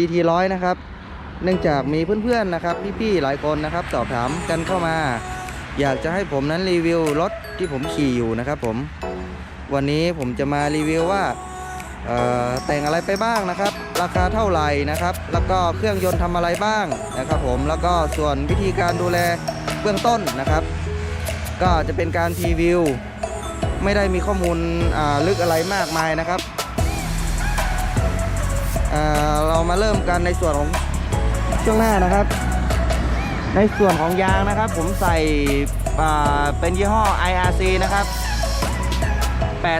ดีทีร้อยนะครับ เนื่องจากมีเพื่อนๆนะครับพี่ๆหลายคนนะครับสอบถามกันเข้ามา อยากจะให้ผมนั้นรีวิวรถที่ผมขี่อยู่นะครับ ผม วันนี้ผมจะมารีวิวว่าแต่งอะไรไปบ้างนะครับ ราคาเท่าไหร่นะครับ แล้วก็เครื่องยนต์ทำอะไรบ้างนะครับ ผมแล้วก็ส่วนวิธีการดูแลเบื้องต้นนะครับ ก็จะเป็นการพรีวิว ไม่ได้มีข้อมูลลึกอะไรมากมายนะครับ เรามาเริ่มกันในส่วนของช่วงหน้านะครับ ในส่วนของยางนะครับ ผมใส่เป็นยี่ห้อ IRC นะครับ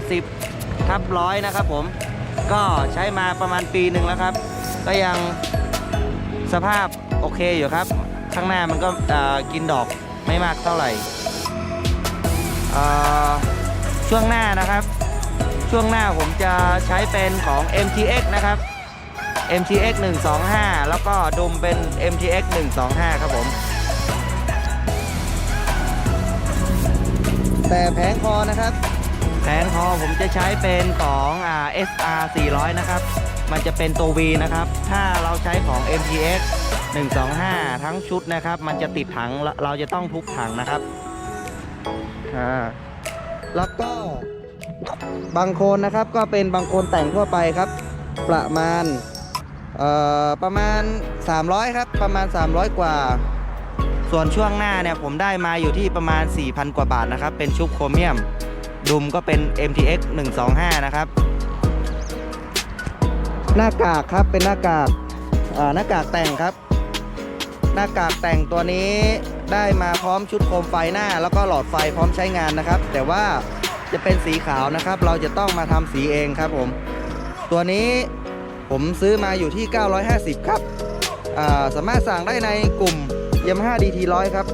80ทับร้อยนะครับผมก็ใช้มาประมาณปีหนึ่งแล้วครับ ก็ยังสภาพโอเคอยู่ครับ ข้างหน้ามันก็กินดอกไม่มากเท่าไหร่ช่วงหน้านะครับ ช่วงหน้าผมจะใช้เป็นของ MTX นะครับ MTX 125 แล้วก็ดุมเป็น MTX 125 ครับผม แต่แผงคอนะครับ แผงคอผมจะใช้เป็นของอ่า SR 400 นะครับ มันจะเป็นตัว V นะครับ ถ้าเราใช้ของ MTX 125 ทั้งชุดนะครับ มันจะติดถัง เราเราจะต้องทุบถังนะครับอ่าแล้วก็บางโคนนะครับก็เป็นบางโคนแต่งทั่วไปครับ ประมาณ เอ่อประมาณ 300 ครับ ประมาณ 300 กว่า ส่วนช่วงหน้าเนี่ยผมได้มาอยู่ที่ประมาณ 4,000 กว่าบาทนะครับ เป็นชุบโครเมียม ดุมก็เป็น MTX 125 นะครับ หน้ากากครับเป็นหน้ากากหน้ากากแต่งครับ หน้ากากแต่งตัวนี้ได้มาพร้อมชุดโคมไฟหน้า แล้วก็หลอดไฟพร้อมใช้งานนะครับ แต่ว่าจะเป็นสีขาวนะครับ เราจะต้องมาทำสีเองครับผม ตัวนี้ ผมซื้อมาอยู่ที่ 950 ครับาสามารถสั่งได้ในกลุ่ม Yamaha DT 100ครับ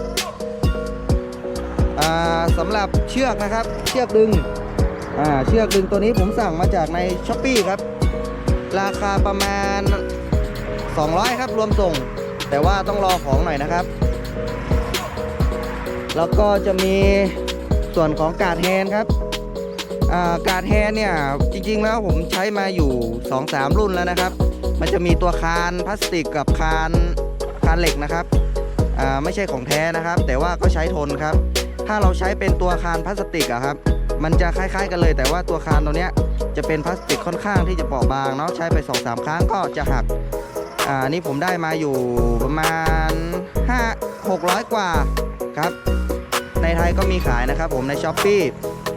สำหรับเชือกนะครับ เชือกดึงเชือกดึงตัวนี้ผมสั่งมาจากในช้อปปีครับ ราคาประมาณ 200 ครับรวมส่ง แต่ว่าต้องรอของหน่อยนะครับ แล้วก็จะมีส่วนของการ์ดแฮนครับ การแฮนด์เนี่ยจริงๆแล้วผมใช้มาอยู่ 2-3 รุ่นแล้วนะครับ มันจะมีตัวคานพลาสติกกับคานคานเหล็กนะครับไม่ใช่ของแท้นะครับ แต่ว่าก็ใช้ทนครับ ถ้าเราใช้เป็นตัวคานพลาสติกอะครับ มันจะคล้ายๆกันเลย แต่ว่าตัวคานตัวเนี้ยจะเป็นพลาสติกค่อนข้างที่จะเปราะบางเนาะใช้ไป 2-3 ครั้งก็จะหักอ่านี่ผมได้มาอยู่ประมาณ5 600 กว่าครับ ในไทยก็มีขายนะครับผมใน s h อ p e e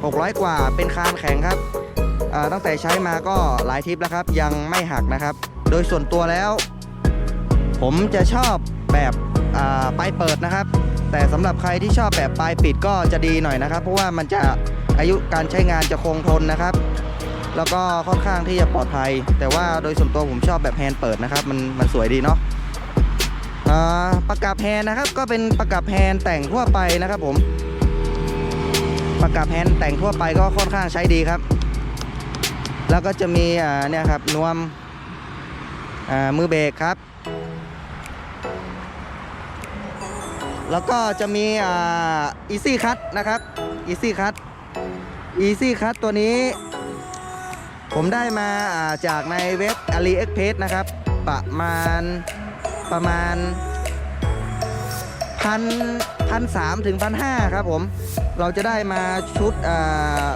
600 กว่าเป็นคานแข็งครับตั้งแต่ใช้มาก็หลายทริปแล้วครับ ยังไม่หักนะครับ โดยส่วนตัวแล้ว ผมจะชอบแบบปลายเปิดนะครับ แต่สำหรับใครที่ชอบแบบปลายปิดก็จะดีหน่อยนะครับ เพราะว่ามันจะอายุการใช้งานจะคงทนนะครับ แล้วก็ค่อนข้างที่จะปลอดภัย แต่ว่าโดยส่วนตัวผมชอบแบบแฮนด์เปิดนะครับ มันมันสวยดีเนาะอ่าประกับแฮนด์นะครับก็เป็นประกับแฮนด์แต่งทั่วไปนะครับผม ประกับแฮนด์แต่งทั่วไปก็ค่อนข้างใช้ดีครับ แล้วก็จะมีเนี่ยครับนวมมือเบรกครับ แล้วก็จะมีอ่า Easy Cut นะครับ Easy Cut Easy Cut ตัวนี้ ผมได้มาาจากในเว็บ AliExpress นะครับ ประมาณประมาณพัน พันสามถึงพันห้าครับผม เราจะได้มาชุด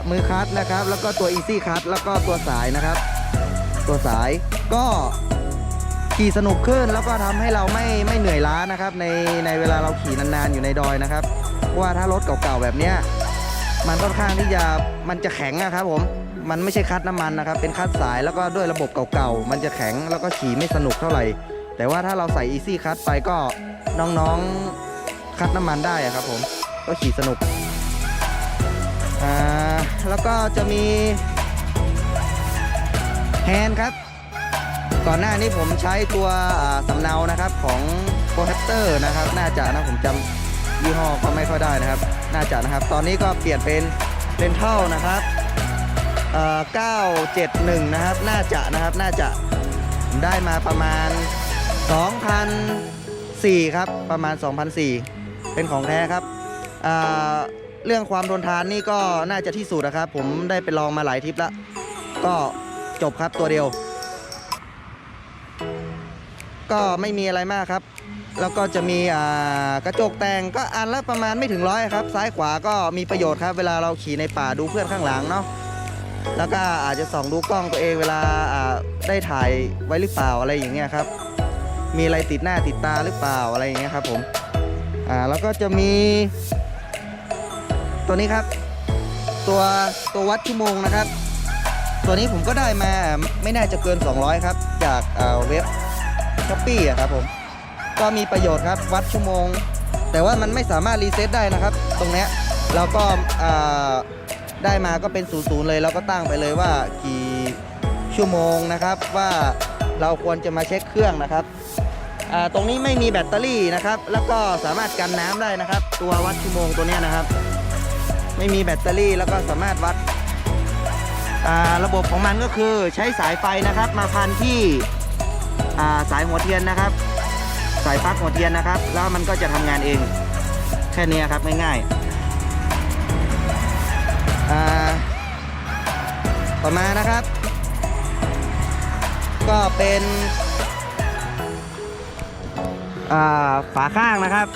มือคัตนะครับ แล้วก็ตัว Easy Cut แล้วก็ตัวสายนะครับ ตัวสายก็ขี่สนุกขึ้นแล้วก็ทำให้เราไม่ไม่เหนื่อยล้านะครับ ในในเวลาเราขี่นานๆอยู่ในดอยนะครับ ว่าถ้ารถเก่าๆแบบเนี้ยมันค่อนข้างที่จะมันจะแข็งนะครับผมมันไม่ใช่คัดน้ำมันนะครับ เป็นคัดสายแล้วก็ด้วยระบบเก่าๆ มันจะแข็งแล้วก็ขี่ไม่สนุกเท่าไหร่ แต่ว่าถ้าเราใส่ Easy Cut ไปก็น้องๆ คัดน้ำมันได้อะครับผมก็ขี่สนุกอ่าแล้วก็จะมีแฮนด์ครับ ก่อนหน้านี้ผมใช้ตัวสำเนานะครับของ p r o t e c t o r นะครับ น่าจะนะผมจำยี่ห้อก็ไม่ค่อยได้นะครับ น่าจะนะครับ ตอนนี้ก็เปลี่ยนเป็นเลนเท่านะครับเอ่อ971 นะครับ น่าจะนะครับ น่าจะได้มาประมาณ 2,004 ครับ ประมาณ 2,004 เป็นของแท้ครับเรื่องความทนทานนี่ก็น่าจะที่สุดนะครับ ผมได้ไปลองมาหลายทริปแล้ว ก็จบครับตัวเดียว ก็ไม่มีอะไรมากครับ แล้วก็จะมีกระจกแต่งก็อันละประมาณไม่ถึงร้อยครับ ซ้ายขวาก็มีประโยชน์ครับ เวลาเราขี่ในป่าดูเพื่อนข้างหลังเนาะแล้วก็อาจจะส่องดูกล้องตัวเองเวลาอ่าได้ถ่ายไว้หรือเปล่าอะไรอย่างเงี้ยครับ มีอะไรติดหน้าติดตาหรือเปล่าอะไรอย่างเงี้ยครับผม อ่าแล้วก็จะมี ตัวนี้ครับ ตัวตัววัดชั่วโมงนะครับ ตัวนี้ผมก็ได้มาไม่น่าจะเกิน 200 ครับ จากเอ่อเว็บช้อปปี้ครับผมก็มีประโยชน์ครับวัดชั่วโมง แต่ว่ามันไม่สามารถรีเซ็ตได้นะครับ ตรงเนี้ยแล้วก็อ่าได้มาก็เป็นศูนย์ๆเลยเราก็ตั้งไปเลยว่ากี่ชั่วโมงนะครับ ว่าเราควรจะมาเช็คเครื่องนะครับ ตรงนี้ไม่มีแบตเตอรี่นะครับ แล้วก็สามารถกันน้ำได้นะครับ ตัววัดชั่วโมงตัวนี้นะครับ ไม่มีแบตเตอรี่แล้วก็สามารถวัดระบบของมันก็คือใช้สายไฟนะครับ มาพันที่สายหัวเทียนนะครับ สายปลั๊กหัวเทียนนะครับ แล้วมันก็จะทำงานเอง แค่นี้ครับง่ายๆต่อมานะครับ ก็เป็น ฝาข้างนะครับ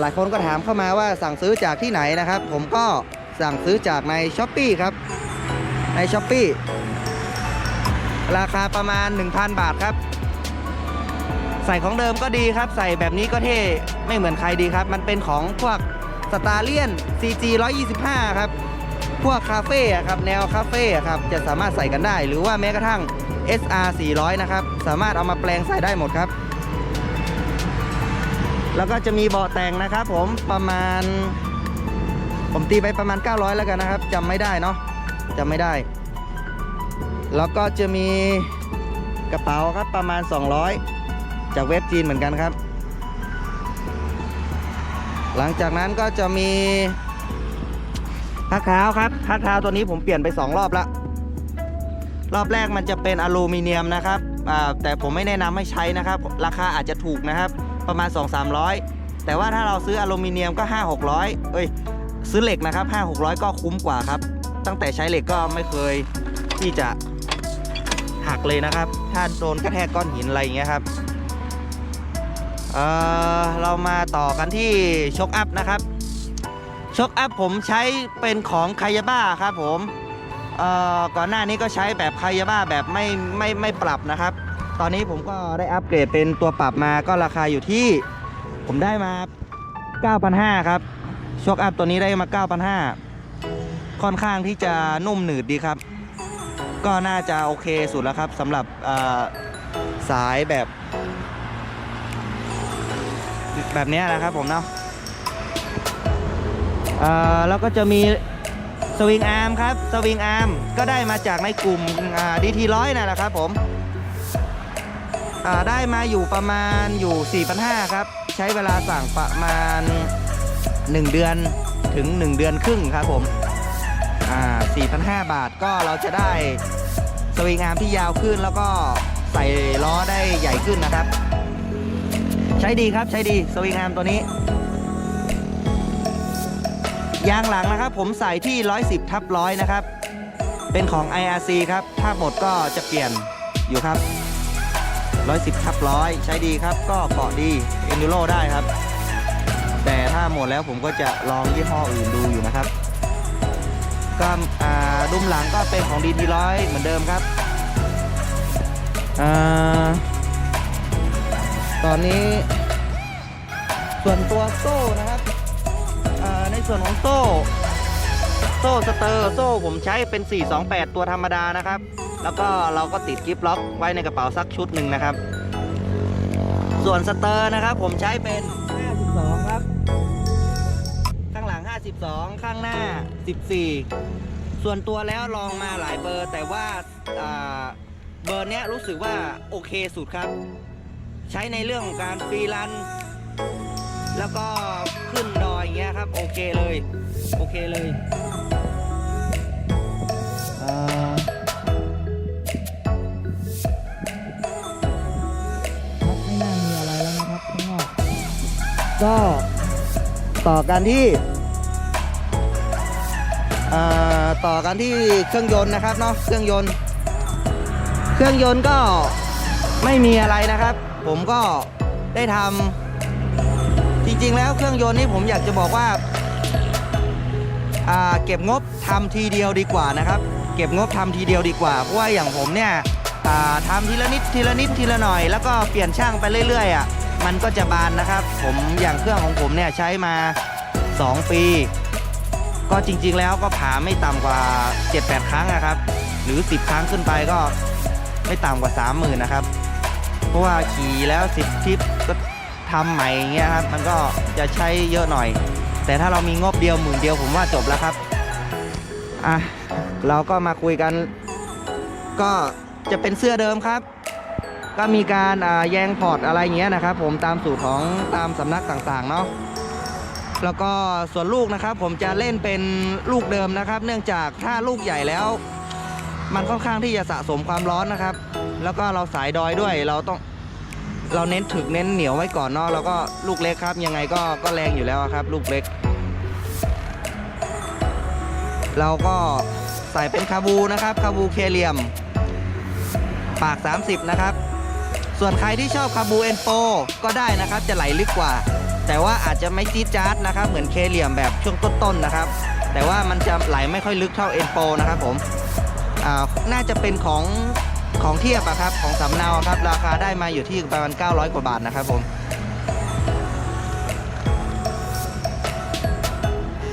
หลายคนก็ถามเข้ามาว่าสั่งซื้อจากที่ไหนนะครับ ผมก็สั่งซื้อจากใน s h อ p e e ครับ ใน s h อ p e e ราคาประมาณ 1,000 บาทครับ ใส่ของเดิมก็ดีครับ ใส่แบบนี้ก็เท่ไม่เหมือนใครดีครับ มันเป็นของพวกสตาร์เลียน CG 125 ครับ พวกคาเฟ่ครับแนวคาเฟ่ครับจะสามารถใส่กันได้ หรือว่าแม้กระทั่ง SR 400 นะครับ สามารถเอามาแปลงใส่ได้หมดครับ แล้วก็จะมีเบาะแต่งนะครับ ผมประมาณ ผมตีไปประมาณ 900 แล้วกันนะครับจำไม่ได้เนาะจำไม่ได้ แล้วก็จะมีกระเป๋าครับประมาณ 200 จากเว็บจีนเหมือนกันครับ หลังจากนั้นก็จะมีพักเท้าครับพักเท้าตัวนี้ผมเปลี่ยนไป 2 รอบละรอบแรกมันจะเป็นอลูมิเนียมนะครับแต่ผมไม่แนะนำให้ใช้นะครับ ราคาอาจจะถูกนะครับ ประมาณ 2-300 แต่ว่าถ้าเราซื้ออลูมิเนียมก็ 5-600 เอ้ย ซื้อเหล็กนะครับ 5-600 ก็คุ้มกว่าครับ ตั้งแต่ใช้เหล็กก็ไม่เคยที่จะหักเลยนะครับ ถ้าโดนกระแทกก้อนหินอะไรอย่างเงี้ยครับเออเรามาต่อกันที่ช็อคอัพนะครับช็อคอัพผมใช้เป็นของคายาบ้าครับผมเออก่อนหน้านี้ก็ใช้แบบคายาบ้าแบบไม่ไม่ไม่ปรับนะครับ ตอนนี้ผมก็ได้อัปเกรดเป็นตัวปรับมาก็ราคาอยู่ที่ ผมได้มา 9,500 ครับช็อคอัพตัวนี้ได้มา 9,500 ค่อนข้างที่จะนุ่มหนืดดีครับ ก็น่าจะโอเคสุดแล้วครับสำหรับสายแบบ แบบนี้นะครับผมเนาะแล้วก็จะมีสวิงอาร์มครับ สวิงอาร์มก็ได้มาจากในกลุ่มดีทีร้อยนั่นแหละครับผม ได้มาอยู่ประมาณอยู่ 4,500 ครับ ใช้เวลาสั่งประมาณ 1 เดือนถึง 1 เดือนครึ่งครับผมอ่า4,500 บาทก็เราจะได้สวิงอาร์มที่ยาวขึ้นแล้วก็ใส่ล้อได้ใหญ่ขึ้นนะครับ ใช้ดีครับใช้ดีสวิงอาร์มตัวนี้ ยางหลังนะครับ ผมใส่ที่ 110ทับร้อยนะครับ เป็นของ IRC ครับ ถ้าหมดก็จะเปลี่ยนอยู่ครับ 110ทับร้อยใช้ดีครับก็เกาะดี Enduro ได้ครับ แต่ถ้าหมดแล้วผมก็จะลองยี่ห้ออื่นดูอยู่นะครับก็อ่าดุมหลังก็เป็นของ DT ร้อยเหมือนเดิมครับอ่าตอนนี้ ส่วนตัวโซ่นะครับอ่าในส่วนของโซ่ โซ่สเตอร์ โซ่ผมใช้เป็น 428 ตัวธรรมดานะครับ แล้วก็เราก็ติดกิฟต์ล็อกไว้ในกระเป๋าสักชุดหนึ่งนะครับ ส่วนสเตอร์นะครับ ผมใช้เป็น 52 ครับ ข้างหลัง 52 ข้างหน้า 14 ส่วนตัวแล้วลองมาหลายเบอร์ แต่ว่าเบอร์เนี้ยรู้สึกว่าโอเคสุดครับ ใช้ในเรื่องของการฟรีรันแล้วก็ขึ้นดอยอย่างเงี้ยครับ โอเคเลย โอเคเลยอ่า ก็ต่อกันที่ต่อกันที่เครื่องยนต์นะครับเนาะเครื่องยนต์ เครื่องยนต์ก็ไม่มีอะไรนะครับ ผมก็ได้ทำจริงๆแล้วเครื่องยนต์นี่ผมอยากจะบอกว่าเก็บงบทำทีเดียวดีกว่านะครับ เก็บงบทำทีเดียวดีกว่าเพราะว่าอย่างผมเนี่ยทำทีละนิดทีละนิดทีละหน่อย แล้วก็เปลี่ยนช่างไปเรื่อยๆอะ มันก็จะบานนะครับ ผมอย่างเครื่องของผมเนี่ยใช้มา 2 ปี ก็จริงๆแล้วก็ผ่าไม่ต่ำกว่า 7-8 ครั้งนะครับ หรือ 10 ครั้งขึ้นไปก็ไม่ต่ำกว่า 30,000นะครับ เพราะว่าขี่แล้ว 10 ทริปก็ทำใหม่อย่างเงี้ยครับ มันก็จะใช้เยอะหน่อย แต่ถ้าเรามีงบเดียวหมื่นเดียวผมว่าจบแล้วครับอะเราก็มาคุยกัน ก็จะเป็นเสื้อเดิมครับ ก็มีการแยงพอร์ตอะไรอย่างเงี้ยนะครับ ผมตามสูตรของตามสำนักต่างๆเนาะแล้วก็ส่วนลูกนะครับ ผมจะเล่นเป็นลูกเดิมนะครับ เนื่องจากถ้าลูกใหญ่แล้ว มันค่อนข้างที่จะสะสมความร้อนนะครับ แล้วก็เราสายดอยด้วยเราต้องเราเน้นถึกเน้นเหนียวไว้ก่อนเนาะแล้วก็ลูกเล็กครับ ยังไงก็ก็แรงอยู่แล้วครับ ลูกเล็ก เราก็ใส่เป็นคาบูนะครับคาบูเคเลียม ปาก 30 นะครับ ส่วนใครที่ชอบคาบูเอ็นโปก็ได้นะครับจะไหลลึกกว่า แต่ว่าอาจจะไม่จี๊ดจ๊าดนะครับ เหมือนเคเหลี่ยมแบบช่วงต้นๆนะครับ แต่ว่ามันจะไหลไม่ค่อยลึกเท่าเอ็นโปนะครับผมน่าจะเป็นของของเทียบอะครับของสำเนาครับ ราคาได้มาอยู่ที่ประมาณ 900 กว่าบาทนะครับผม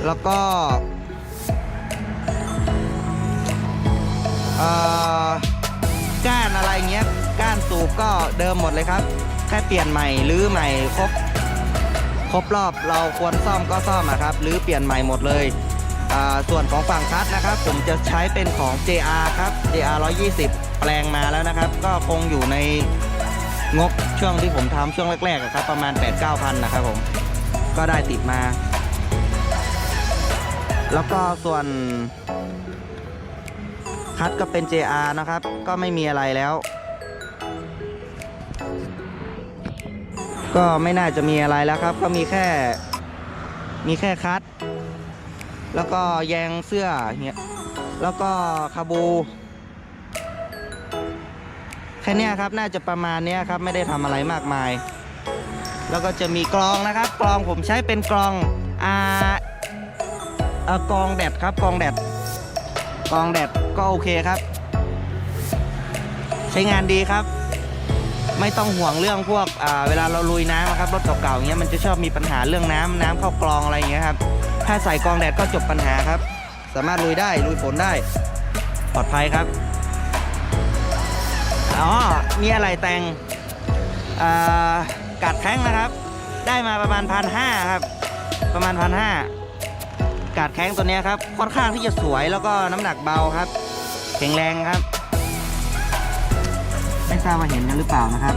แล้วก็ก้านอะไรเงี้ย สูบก็เดิมหมดเลยครับ แค่เปลี่ยนใหม่หรือใหม่ครบครบรอบเราควรซ่อมก็ซ่อมอะครับหรือเปลี่ยนใหม่หมดเลยส่วนของฝั่งคัดนะครับ ผมจะใช้เป็นของ JR ครับ JR 120 แปลงมาแล้วนะครับ ก็คงอยู่ในงบช่วงที่ผมทำช่วงแรกๆครับ ประมาณ 8-9พันนะครับผม ก็ได้ติดมา แล้วก็ส่วน คัดก็เป็น JR นะครับ ก็ไม่มีอะไรแล้ว ก็ไม่น่าจะมีอะไรแล้วครับ ก็มีแค่มีแค่คัด แล้วก็แยงเสื้อเงี้ยแล้วก็คาบู แค่นี้ครับน่าจะประมาณนี้ครับไม่ได้ทำอะไรมากมาย แล้วก็จะมีกรองนะครับกรองผมใช้เป็นกรองอาเอ่อกรองแดดครับกรองแดดกรองแดดก็โอเคครับ ใช้งานดีครับ ไม่ต้องห่วงเรื่องพวกเวลาเราลุยน้ำอะครับรถเก่าๆเงี้ยมันจะชอบมีปัญหาเรื่องน้ำน้ำเข้ากรองอะไรเงี้ยครับถ้าใส่กรองแดดก็จบปัญหาครับ สามารถลุยได้ลุยฝนได้ ปลอดภัยครับอ๋อมีอะไรแต่งกาดแข้งนะครับ ได้มาประมาณพันห้าครับ ประมาณพันห้ากาดแข้งตัวนี้ครับค่อนข้างที่จะสวยแล้วก็น้ำหนักเบาครับแข็งแรงครับ ไม่ทราบว่าเห็นกันหรือเปล่านะครับ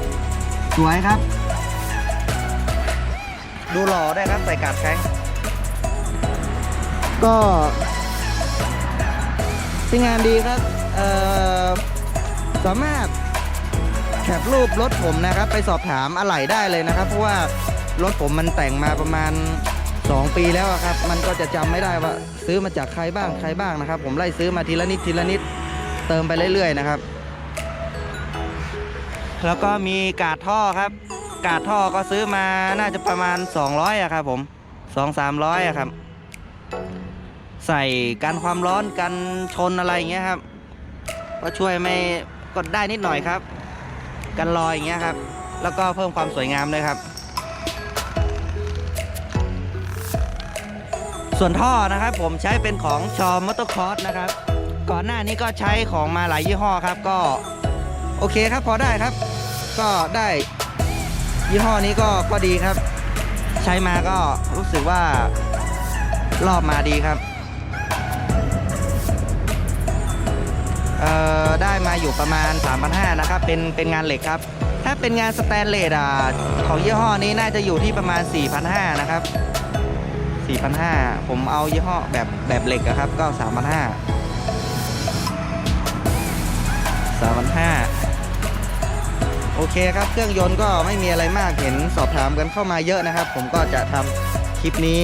สวยครับ ดูหล่อได้วยครับใส่กาดแข้งก็ใช้งานดีครับเอ่อสามารถแคปรูปรถผมนะครับ ไปสอบถามอะไหล่ได้เลยนะครับ เพราะว่ารถผมมันแต่งมาประมาณ 2 ปีแล้วอะครับ มันก็จะจำไม่ได้ว่า ซื้อมาจากใครบ้างใครบ้างนะครับ ผมไล่ซื้อมาทีละนิดทีละนิดเติมไปเรื่อยๆนะครับ แล้วก็มีกาดท่อครับ กาดท่อก็ซื้อมาน่าจะประมาณ 200อะครับผม2 300อะครับ ใส่กันความร้อนกันชนอะไรอย่างเงี้ยครับ ก็ช่วยไม่ก็ได้นิดหน่อยครับ กันรอยอย่างเงี้ยครับ แล้วก็เพิ่มความสวยงามด้วยครับ ส่วนท่อนะครับผมใช้เป็นของชอมมอเตอร์คอร์สนะครับ ก่อนหน้านี้ก็ใช้ของมาหลายยี่ห้อครับก็โอเคครับพอได้ครับ ก็ได้ยี่ห้อนี้ก็ก็ดีครับ ใช้มาก็รู้สึกว่ารอบมาดีครับเอ่อได้มาอยู่ประมาณ 3,500นะครับเป็นเป็นงานเหล็กครับ ถ้าเป็นงานสแตนเลสอะของยี่ห้อนี้น่าจะอยู่ที่ประมาณ 4,500นะครับ4,500ผมเอายี่ห้อแบบแบบเหล็กอะครับก็ 3,500 3,500 โอเคครับเครื่องยนต์ก็ไม่มีอะไรมากเห็นสอบถามกันเข้ามาเยอะนะครับ ผมก็จะทำคลิปนี้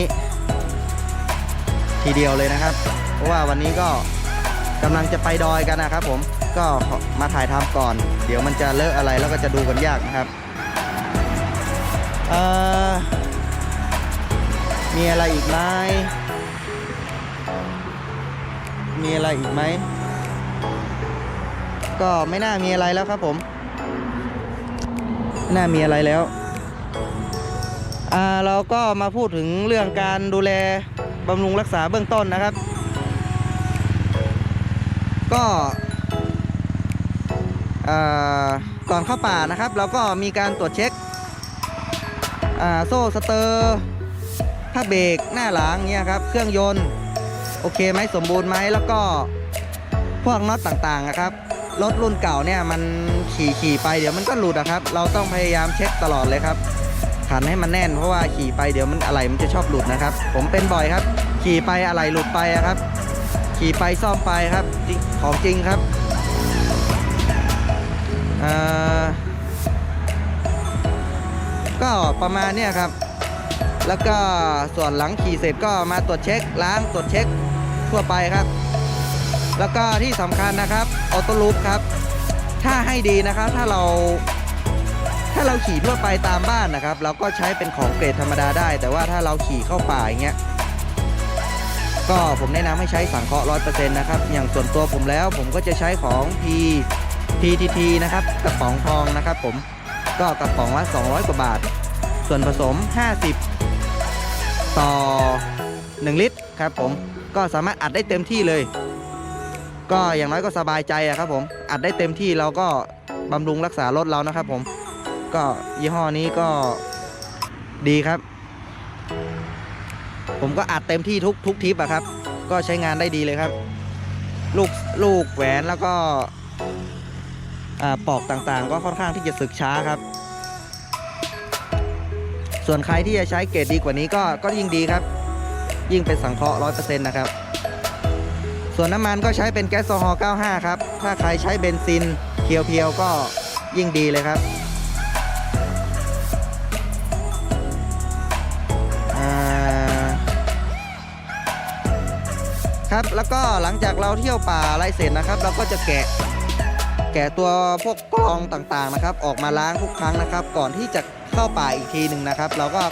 ทีเดียวเลยนะครับ เพราะว่าวันนี้ก็กำลังจะไปดอยกันนะครับ ผมก็มาถ่ายทำก่อน เดี๋ยวมันจะเลอะอะไรแล้วก็จะดูกันยากนะครับเอ่อมีอะไรอีกไหมมีอะไรอีกไหม ก็ไม่น่ามีอะไรแล้วครับผม น่ามีอะไรแล้วเราก็มาพูดถึงเรื่องการดูแลบำรุงรักษาเบื้องต้นนะครับ ก็ก่อนเข้าป่านะครับ เราก็มีการตรวจเช็คโซ่สเตอร์ผ้าเบรกหน้าหลังเนี่ยครับ เครื่องยนต์ โอเคไหมสมบูรณ์ไหมแล้วก็พวกน็อตต่างๆนะครับ รถรุ่นเก่าเนี่ยมันขี่ขี่ไปเดี๋ยวมันก็หลุดนะครับ เราต้องพยายามเช็คตลอดเลยครับขันให้มันแน่นเพราะว่าขี่ไปเดี๋ยวมันอะไรมันจะชอบหลุดนะครับ ผมเป็นบ่อยครับ ขี่ไปอะไรหลุดไปอะครับ ขี่ไปซ่อมไปครับของจริงครับก็ประมาณเนี้ยครับ แล้วก็ส่วนหลังขี่เสร็จก็มาตรวจเช็คล้างตรวจเช็คทั่วไปครับ แล้วก็ที่สำคัญนะครับออโต้ลูปครับ ถ้าให้ดีนะครับถ้าเรา ถ้าเราขี่ทั่วไปตามบ้านนะครับ เราก็ใช้เป็นของเกรดธรรมดาได้ แต่ว่าถ้าเราขี่เข้าป่าอย่างเงี้ยก็ผมแนะนำให้ใช้สังเคราะห์ร้อยเปอร์เซ็นต์นะครับ อย่างส่วนตัวผมแล้ว ผมก็จะใช้ของ P PTT นะครับกระป๋องทองนะครับผมก็กระป๋องละ200 กว่าบาท ส่วนผสม 50 ต่อ 1 ลิตรครับผมก็สามารถอัดได้เต็มที่เลย ก็อย่างน้อยก็สบายใจอะครับผมอัดได้เต็มที่เราก็บำรุงรักษารถเรานะครับผมก็ยี่ห้อนี้ก็ดีครับ ผมก็อัดเต็มที่ทุกทุกทิปอะครับ ก็ใช้งานได้ดีเลยครับ ลูกลูกแหวนแล้วก็ปอกต่างๆ ก็ค่อนข้างที่จะสึกช้าครับ ส่วนใครที่จะใช้เกรดดีกว่านี้ก็ก็ยิ่งดีครับ ยิ่งเป็นสังเคราะห์ร้อยเปอร์เซ็นต์นะครับ ส่วนน้ำมันก็ใช้เป็นแก๊สโซฮอล์95 ครับ ถ้าใครใช้เบนซินเพียวๆ ก็ยิ่งดีเลยครับครับ แล้วก็หลังจากเราเที่ยวป่าไรเสร็จนะครับ เราก็จะแกะแกะตัวพวกกรองต่างๆนะครับ ออกมาล้างทุกครั้งนะครับ ก่อนที่จะเข้าป่าอีกทีหนึ่งนะครับ เราก็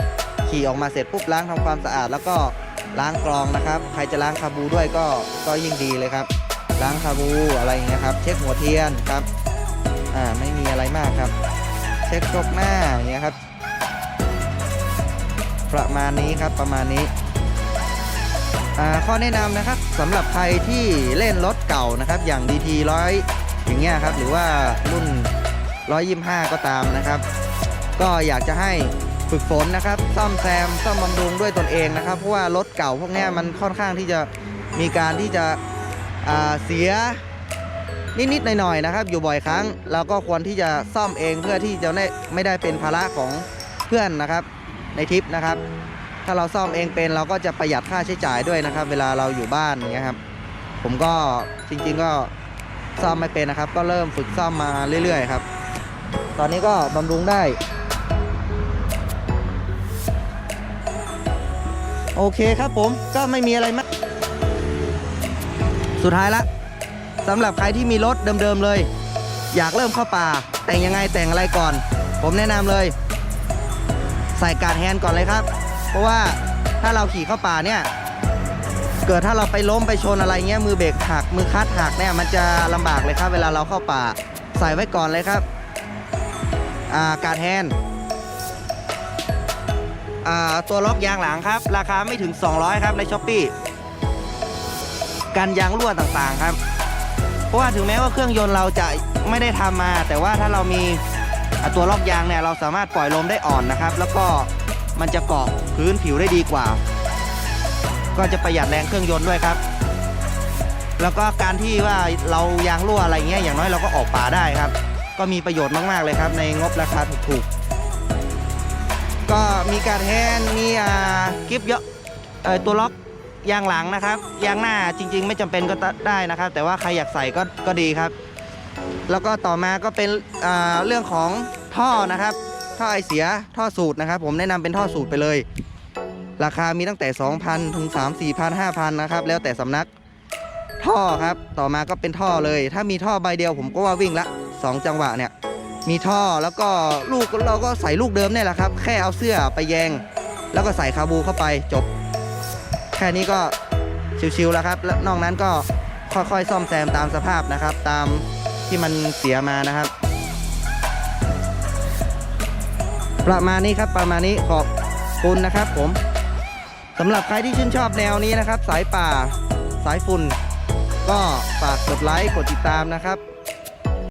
ขี่ออกมาเสร็จปุ๊บล้างทำความสะอาดแล้วก็ ล้างกรองนะครับ ใครจะล้างคาบูด้วยก็ก็ยิ่งดีเลยครับ ล้างคาบูอะไรอย่างเงี้ยครับ เช็คหัวเทียนครับอ่าไม่มีอะไรมากครับ เช็คกรกหน้าอย่างเงี้ยครับ ประมาณนี้ครับประมาณนี้อ่าข้อแนะนำนะครับสำหรับใครที่เล่นรถเก่านะครับ อย่าง DT ร้อยอย่างเงี้ยครับ หรือว่ารุ่น 125 ก็ตามนะครับ ก็อยากจะให้ ฝึกฝนนะครับ ซ่อมแซมซ่อมบำรุงด้วยตนเองนะครับ เพราะว่ารถเก่าพวกนี้มันค่อนข้างที่จะมีการที่จะเสียนิดๆหน่อยๆนะครับ อยู่บ่อยครั้งเราก็ควรที่จะซ่อมเองเพื่อที่จะไม่ไม่ได้เป็นภาระของเพื่อนนะครับในทริปนะครับ ถ้าเราซ่อมเองเป็นเราก็จะประหยัดค่าใช้จ่ายด้วยนะครับ เวลาเราอยู่บ้านอย่างเงี้ยครับ ผมก็จริง ๆก็ซ่อมไม่เป็นนะครับ ก็เริ่มฝึกซ่อมมาเรื่อย ๆ ครับ ตอนนี้ก็บำรุงได้ โอเคครับผมก็ไม่มีอะไรมาก สุดท้ายละสำหรับใครที่มีรถเดิมๆเลย อยากเริ่มเข้าป่า แต่งยังไงแต่งอะไรก่อน ผมแนะนำเลย ใส่การแฮนด์ก่อนเลยครับ เพราะว่าถ้าเราขี่เข้าป่าเนี่ย เกิดถ้าเราไปล้มไปชนอะไรเงี้ยมือเบรกหักมือคัดหักเนี่ยมันจะลำบากเลยครับ เวลาเราเข้าป่า ใส่ไว้ก่อนเลยครับ อ่าการแฮนด์ ตัวล็อกยางหลังครับ ราคาไม่ถึง 200 ครับในช้อปปี้กันยางรั่วต่างๆครับ เพราะว่าถึงแม้ว่าเครื่องยนต์เราจะไม่ได้ทำมา แต่ว่าถ้าเรามีตัวล็อกยางเนี่ยเราสามารถปล่อยลมได้อ่อนนะครับ แล้วก็มันจะเกาะพื้นผิวได้ดีกว่า ก็จะประหยัดแรงเครื่องยนต์ด้วยครับ แล้วก็การที่ว่าเรายางรั่วอะไรเงี้ยอย่างน้อยเราก็ออกป่าได้ครับ ก็มีประโยชน์มากๆเลยครับ ในงบราคาถูกๆ ก็มีการแทนมีอ่ากิฟเยอะเอ่อตัวล็อกยางหลังนะครับยางหน้าจริง ๆ ไม่จำเป็นก็ได้นะครับ แต่ว่าใครอยากใส่ก็ก็ดีครับ แล้วก็ต่อมาก็เป็นอ่าเรื่องของท่อนะครับ ท่อไอเสียท่อสูตรนะครับ ผมแนะนำเป็นท่อสูตรไปเลย ราคามีตั้งแต่ 2,000 ถึง 3 4 0 0 0 5,000 นะครับ แล้วแต่สำนักท่อครับ ต่อมาก็เป็นท่อเลย ถ้ามีท่อใบเดียวผมก็ว่าวิ่งละ 2 จังหวะเนี่ย มีท่อแล้วก็ลูกเราก็ใส่ลูกเดิมเนี่ยแหละครับ แค่เอาเสื้อไปแยง แล้วก็ใส่คาบูเข้าไปจบ แค่นี้ก็ชิวๆแล้วครับ แล้วนอกนั้นก็ค่อยๆ ซ่อมแซมตามสภาพนะครับ ตามที่มันเสียมานะครับ ประมาณนี้ครับประมาณนี้ขอบคุณนะครับ ผมสำหรับใครที่ชื่นชอบแนวนี้นะครับ สายป่าสายฝุ่น ก็ฝากกดไลค์กดติดตามนะครับ